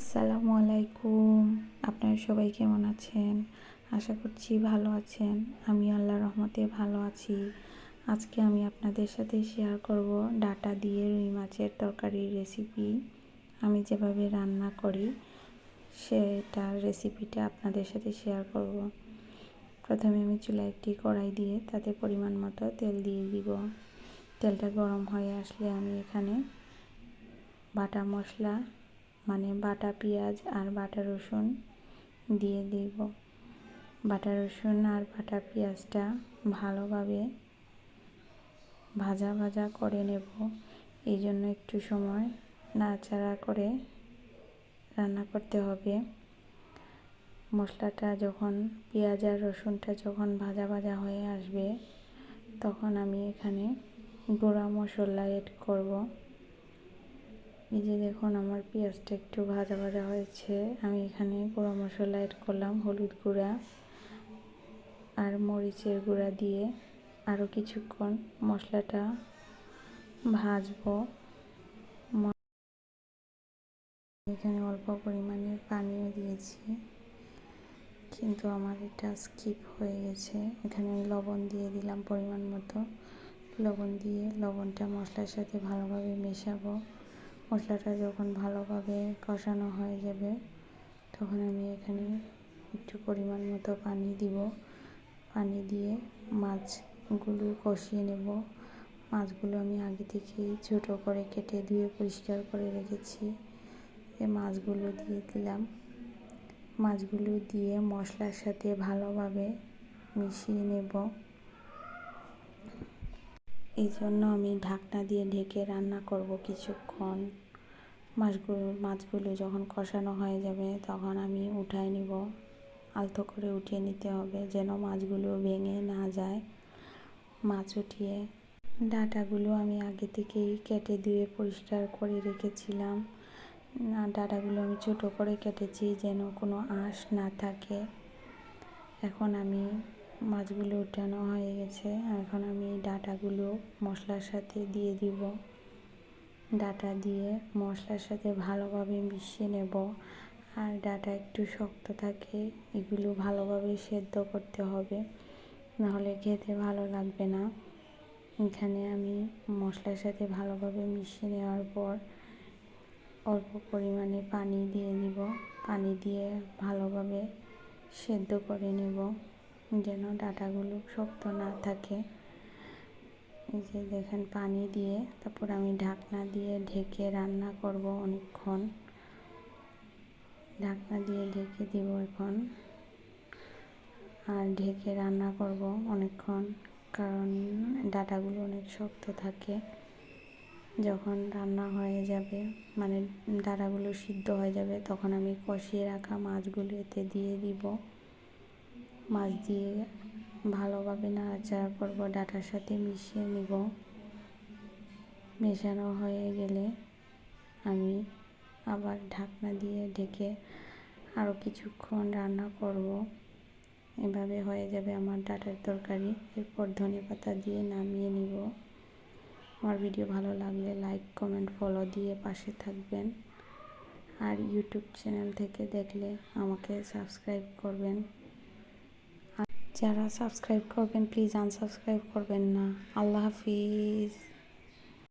আসসালামু আলাইকুম আপনারা সবাই কেমন আছেন? আশা করছি ভালো আছেন। আমি আল্লাহ রহমতে ভালো আছি। আজকে আমি আপনাদের সাথে শেয়ার করব ডাটা দিয়ে রুই মাছের তরকারির রেসিপি আমি যেভাবে রান্না করি, সেটার রেসিপিটা আপনাদের সাথে শেয়ার করব। প্রথমে আমি চুলা একটি কড়াই দিয়ে তাতে পরিমাণ মতো তেল দিয়ে দিব। তেলটা গরম হয়ে আসলে আমি এখানে বাটা মশলা মানে বাটা পেঁয়াজ আর বাটা রসুন দিয়ে দিব। বাটা রসুন আর বাটা পেঁয়াজটা ভালোভাবে ভাজা ভাজা করে নেব। এই জন্য একটু সময় নাড়াচাড়া করে রান্না করতে হবে। মশলাটা যখন, পেঁয়াজ আর রসুনটা যখন ভাজা ভাজা হয়ে আসবে, তখন আমি এখানে গুঁড়া মশলা এড করব। এই যে দেখুন, আমার পেঁয়াজটা একটু ভাজা ভাজা হয়েছে। আমি এখানে গুঁড়া মশলা এড করলাম, হলুদ গুঁড়া আর মরিচের গুঁড়া দিয়ে আরও কিছুক্ষণ মশলাটা ভাজবো। এখানে অল্প পরিমাণে পানিও দিয়েছি, কিন্তু আমার এটা স্কিপ হয়ে গেছে। এখানে আমি লবণ দিয়ে দিলাম পরিমাণ মতো। লবণ দিয়ে লবণটা মশলার সাথে ভালোভাবে মেশাবো। মশলাটা যখন ভালোভাবে কষানো হয়ে যাবে, তখন আমি এখানে একটু পরিমাণ মতো পানি দিব। পানি দিয়ে মাছগুলো কষিয়ে নেব। মাছগুলো আমি আগে থেকেই ছোটো করে কেটে ধুয়ে পরিষ্কার করে রেখেছি। এই মাছগুলো দিয়ে দিলাম। মাছগুলো দিয়ে মশলার সাথে ভালোভাবে মিশিয়ে নেব। এই জন্য আমি ঢাকনা দিয়ে ঢেকে রান্না করব কিছুক্ষণ। মাছগুলো মাছগুলো যখন কষানো হয়ে যাবে তখন আমি উঠায় নিব। আলতো করে উঠিয়ে নিতে হবে যেন মাছগুলো ভেঙে না যায়। মাছ উঠিয়ে ডাটাগুলো আমি আগে থেকেই কেটে ধুয়ে পরিষ্কার করে রেখেছিলাম। ডাটাগুলো আমি ছোটো করে কেটেছি যেন কোনো আঁশ না থাকে। এখন আমি মাছগুলো উঠানো হয়ে গেছে। এখন আমি ডাটাগুলো মশলার সাথে দিয়ে দিব। ডাটা দিয়ে মশলার সাথে ভালোভাবে মিশিয়ে নেব। আর ডাটা একটু শক্ত থাকে, এগুলো ভালোভাবে সেদ্ধ করতে হবে। নাহলে খেতে ভালো লাগবে না। এখানে আমি মশলার সাথে ভালোভাবে মিশিয়ে নেওয়ার পর অল্প পরিমাণে পানি দিয়ে দিব। পানি দিয়ে ভালোভাবে সেদ্ধ করে নেব। যেন ডাটাগুলো শক্ত না থাকে। এই যে দেখেন পানি দিয়ে, তারপর আমি ঢাকনা দিয়ে ঢেকে রান্না করব অনেকক্ষণ। ঢাকনা দিয়ে ঢেকে দিব এখন। আর ঢেকে রান্না করব অনেকক্ষণ, কারণ ডাটাগুলো অনেক শক্ত থাকে। যখন রান্না হয়ে যাবে মানে ডাটাগুলো সিদ্ধ হয়ে যাবে, তখন আমি কষিয়ে রাখা মাছগুলো এতে দিয়ে দিব। মাছ দিয়ে ভালোভাবে নাড়াচাড়া করব, ডাটার সাথে মিশিয়ে নিব। মেশানো হয়ে গেলে আমি আবার ঢাকনা দিয়ে ঢেকে আরও কিছুক্ষণ রান্না করব। এভাবে হয়ে যাবে আমার ডাটার তরকারি। এরপর ধনে পাতা দিয়ে নামিয়ে নিব। আমার ভিডিও ভালো লাগলে লাইক, কমেন্ট, ফলো দিয়ে পাশে থাকবেন। আর ইউটিউব চ্যানেল থেকে দেখলে আমাকে সাবস্ক্রাইব করবেন। যারা সাবস্ক্রাইব করবেন প্লিজ আনসাবস্ক্রাইব করবেন না। আল্লাহ হাফিজ।